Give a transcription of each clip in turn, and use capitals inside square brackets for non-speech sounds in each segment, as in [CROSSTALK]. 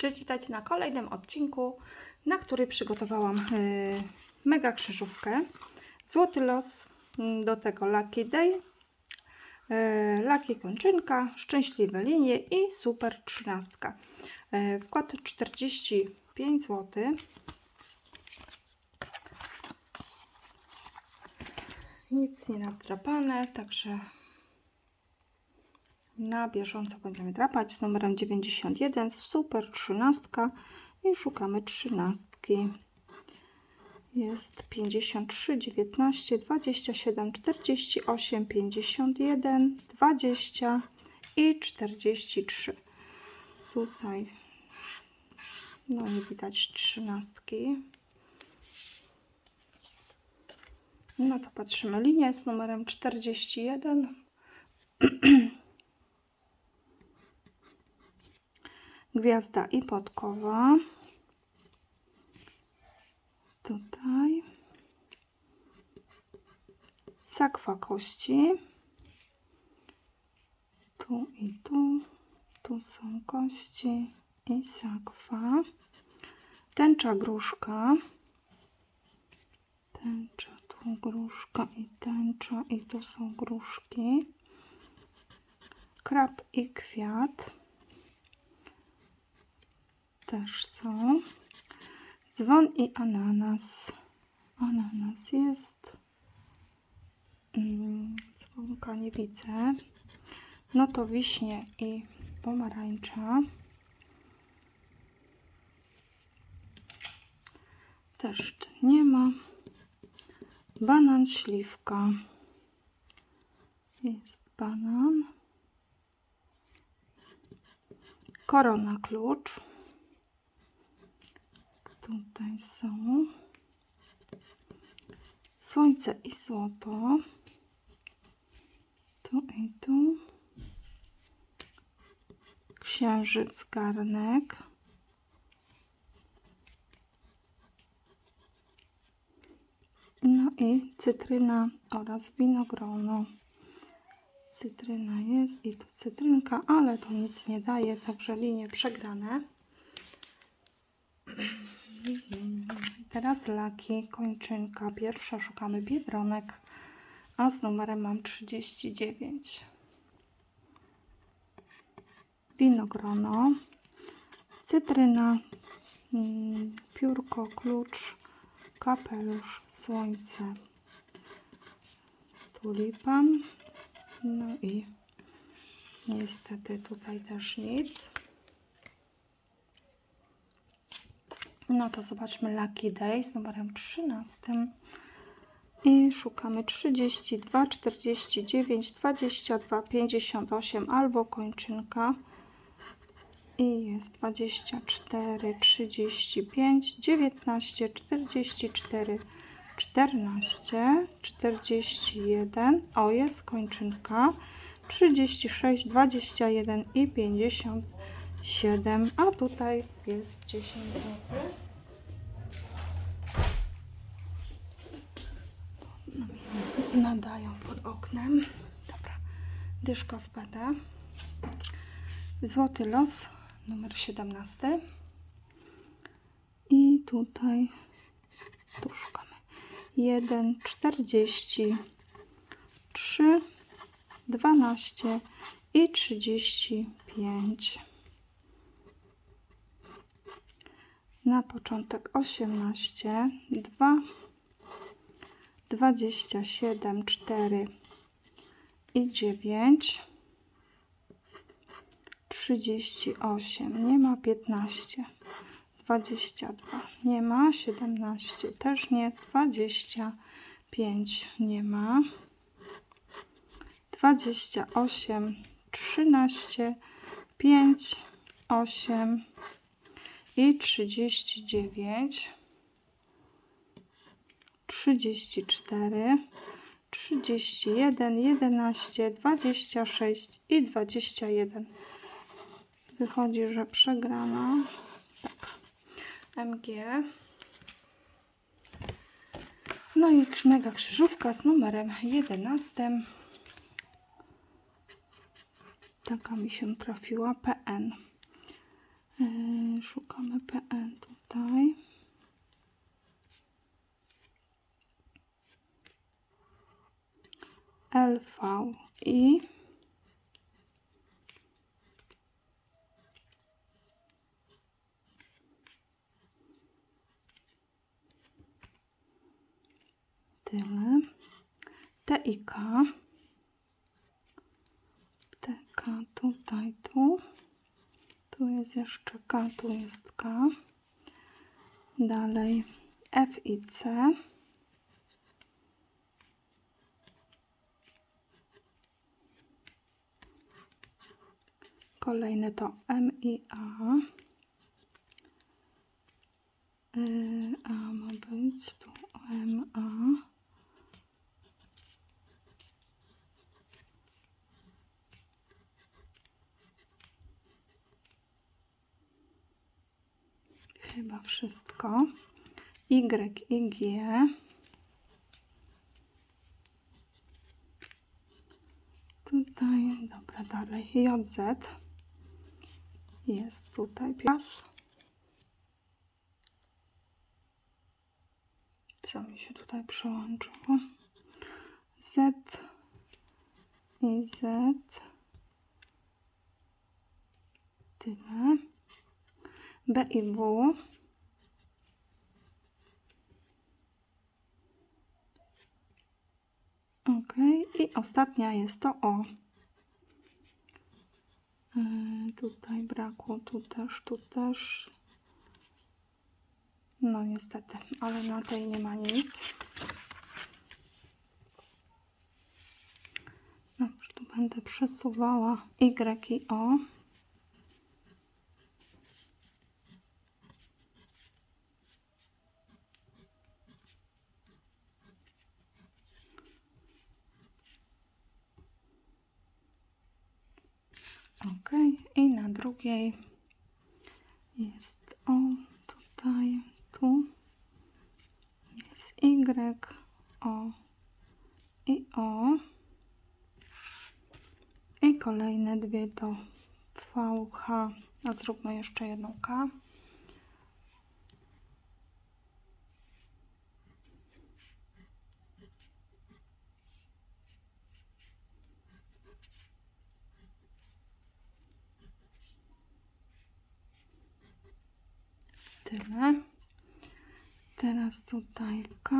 Cześć, witajcie na kolejnym odcinku, na który przygotowałam y, mega krzyżówkę. Złoty los, mm, do tego Lucky Day, y, Lucky kończynka, szczęśliwe linie i super trzynastka. Y, wkład 45 zł. Nic nie nadrapane, także na bieżąco będziemy drapać z numerem 91, super 13 i szukamy trzynastki. Jest 53, 19, 27, 48, 51, 20 i 43. Tutaj no nie widać trzynastki. No to patrzymy linię z numerem 41. [CLEARS THROAT] gwiazda i podkowa. Tutaj sakwa kości. Tu i tu. Tu są kości i sakwa. Tęcza gruszka. Tęcza, tu gruszka i tęcza i tu są gruszki. Krab i kwiat też są. Dzwon i ananas. Ananas jest. Mm, dzwonka nie widzę. No to wiśnie i pomarańcza. Też nie ma. Banan, śliwka. Jest banan. Korona klucz. Tutaj są słońce i złoto. Tu i tu. Księżyc, garnek. No i cytryna oraz winogrono. Cytryna jest i tu cytrynka, ale to nic nie daje, także linie przegrane. Teraz laki, kończynka. Pierwsza szukamy biedronek, a z numerem mam 39. Winogrono, cytryna, mm, piórko, klucz, kapelusz, słońce, tulipan, no i niestety tutaj też nic. No to zobaczmy Lucky Day z numerem 13 i szukamy 32, 49, 22, 58 albo kończynka. I jest 24, 35, 19, 44, 14, 41, o jest kończynka, 36, 21 i 57, a tutaj jest 10 zł. nadają pod oknem. Dobra, dyszka wpada. Złoty los, numer 17. I tutaj tu szukamy. 1, 43, 12 i 35. Na początek 18, 2, 27, 4 i 9, 38, nie ma 15, 22, nie ma 17, też nie, 25, nie ma 28, 13, 5, 8 i 39. 34, 31, 11, 26 i 21. Wychodzi, że przegrana. Tak. MG. No i mega krzyżówka z numerem 11. Taka mi się trafiła. PN. Dalej szukamy PN tutaj. LVI. Tyle. TIK. TK tutaj, tu. Jest jeszcze K, tu jest K. Dalej FIC. Kolejne to MIA. Y, A ma być tu MA. Chyba wszystko. Y i G. Tutaj, dobra, dalej. JZ. Jest tutaj pias. Co mi się tutaj przełączyło? Z i Z. Tyle. B i W. Ok, i ostatnia jest to O. Yy, tutaj brakło, tu też, tu też. No niestety, ale na tej nie ma nic. Dobrze, tu będę przesuwała Y i O. Ok, i na drugiej jest O, tutaj, tu jest Y, O i O. I kolejne dwie to VH, a zróbmy jeszcze jedną K. Tyle. Teraz tutaj K.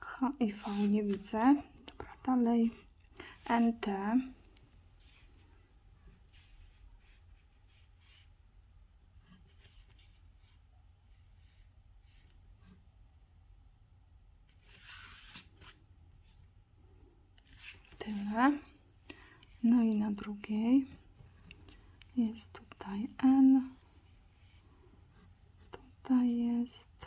H i V nie widzę. Dobra, dalej. NT. Tyle. Drugiej jest tutaj N. Tutaj jest.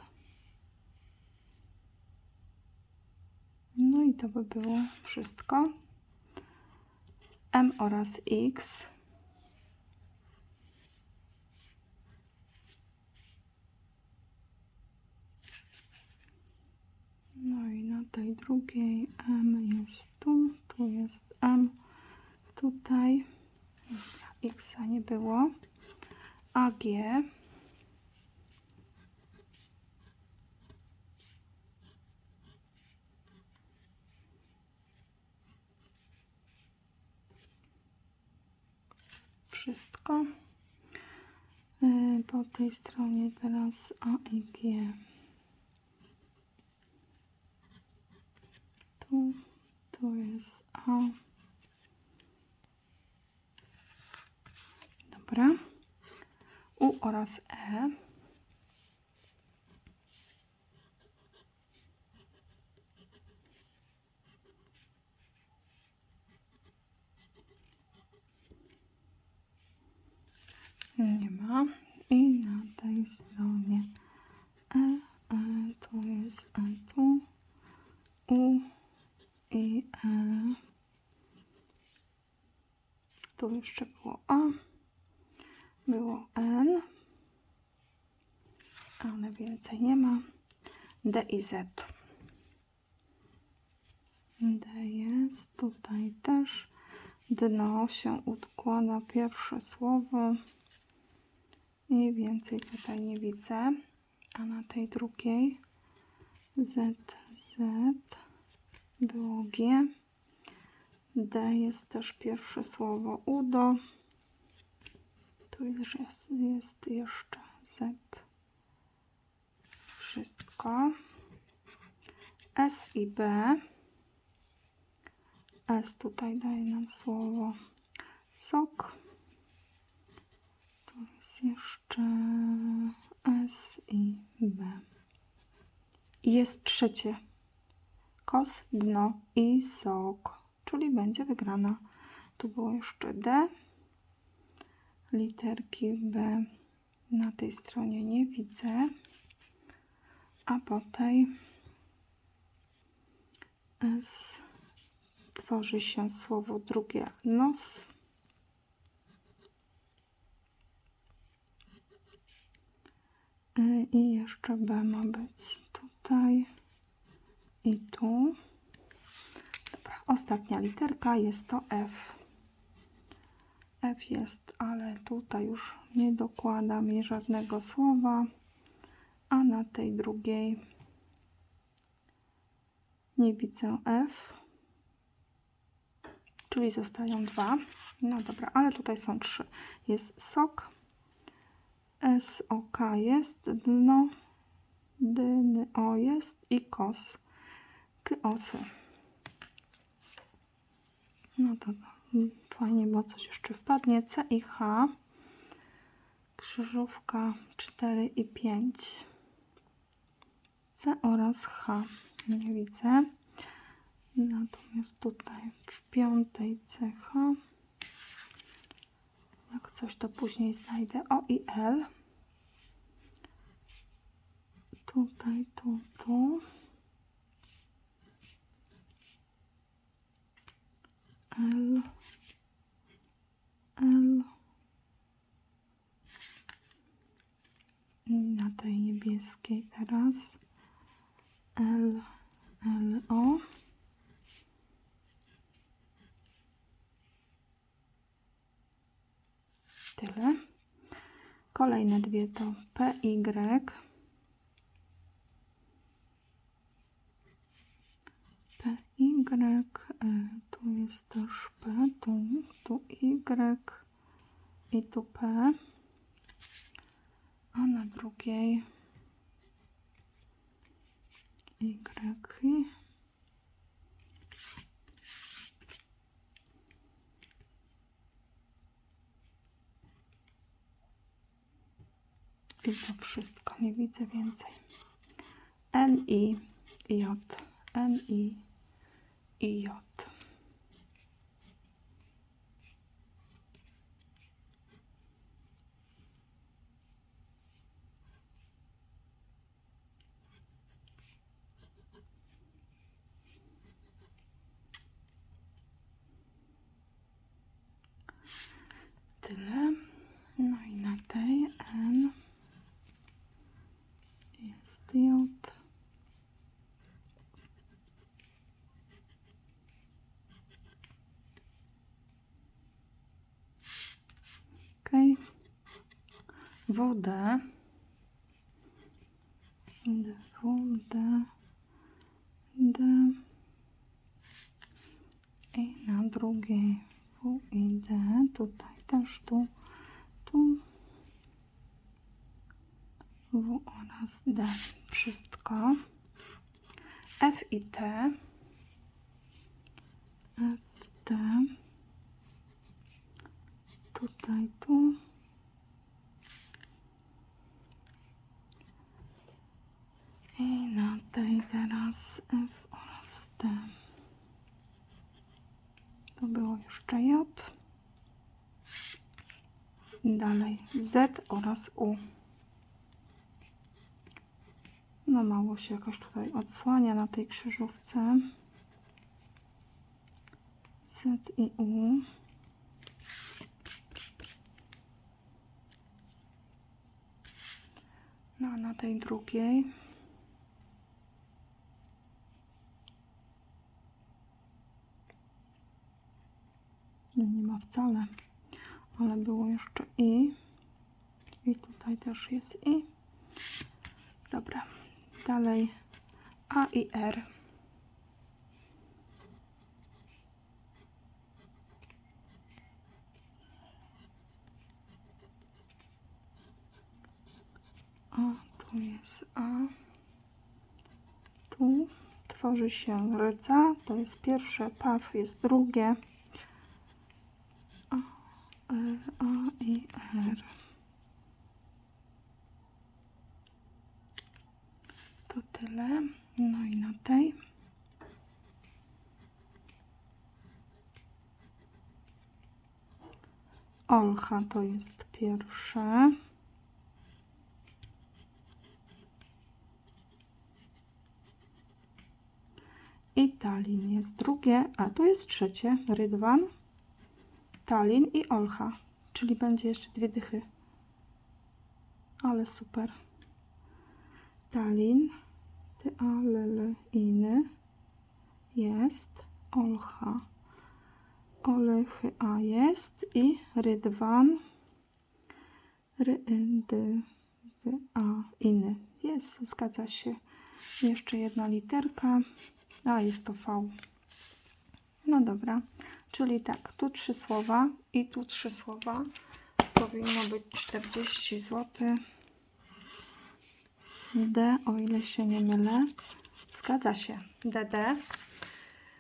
No i to by było wszystko. M oraz X. No i na tej drugiej M jest tu, tu jest M tutaj. X nie było. AG wszystko. Y, po tej stronie teraz A i G. Tu tu jest A Dobra. U oraz E. Nie ma. I na tej stronie E, E, tu jest E, tu. U i E. Tu jeszcze było A było N, ale więcej nie ma. D i Z. D jest tutaj też. dno się układa pierwsze słowo i więcej tutaj nie widzę. A na tej drugiej Z, Z było G. D jest też pierwsze słowo udo. Tu jest, jest jeszcze Z. Wszystko. S i B. S tutaj daje nam słowo sok. Tu jest jeszcze S i B. Jest trzecie. Kos, dno i sok. Czyli będzie wygrana. Tu było jeszcze D. Literki B na tej stronie nie widzę. A po tej S tworzy się słowo drugie nos. Y, I jeszcze B ma być tutaj i tu. Dobra, ostatnia literka jest to F. F jest, ale tutaj już nie dokłada mi żadnego słowa, a na tej drugiej nie widzę F, czyli zostają dwa. No dobra, ale tutaj są trzy. Jest sok, S, O, K jest, dno, D, N, O jest i kos, K, osy. No to fajnie, bo coś jeszcze wpadnie. C i H, krzyżówka 4 i 5. Oraz H nie widzę. Natomiast tutaj w piątej CH, jak coś to później znajdę, O i L. Tutaj, tu, tu. L, L. I na tej niebieskiej teraz. L, L, O. Tyle. Kolejne dwie to P, Y. P, Y. e, Tu jest też P, tu, tu Y i tu P. A na drugiej Y. I to wszystko, nie widzę więcej. N, I, J, N, I, i J. Tyle. No i na tej N jest J. Ok. Wodę. D, W, D, D. I na drugiej W i D. Tutaj też tu, tu. W oraz D. Wszystko. F i T. F, T. Tutaj, tu. I na tej teraz F oraz T. To było jeszcze J. Dalej Z oraz U. No mało się jakoś tutaj odsłania na tej krzyżówce. Z i U. No a na tej drugiej ma wcale, ale było jeszcze i. I tutaj też jest i. Dobra, dalej A i R. A tu jest A. Tu tworzy się rydza. To jest pierwsze, paw jest drugie. A, A i R. To tyle. No i na tej. Olcha to jest pierwsze. I Talin jest drugie, a tu jest trzecie. Rydwan, Talin i Olcha. Czyli będzie jeszcze dwie dychy. Ale super. Talin, ty alele iny jest, Olcha, Olechy a jest i Rydwan, Ryndy, a iny jest, zgadza się. Jeszcze jedna literka, a jest to V. No dobra, czyli tak, tu trzy słowa i tu trzy słowa. Powinno być 40 zł. D, o ile się nie mylę. Zgadza się. DD.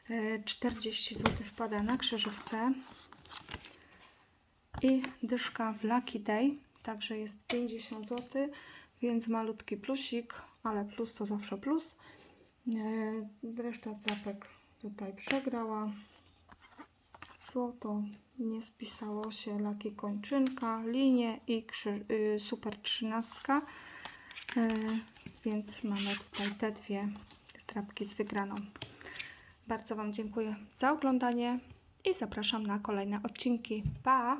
Y, 40 zł wpada na krzyżówce. I dyszka w Lucky Day. Także jest 50 zł, więc malutki plusik, ale plus to zawsze plus. Y, Reszta zdrapek tutaj przegrała. Złoto nie spisało się Lucky kończynka, linie i y, super trzynastka. E, więc mamy tutaj te dwie strapki z wygraną. Bardzo Wam dziękuję za oglądanie i zapraszam na kolejne odcinki. Pa!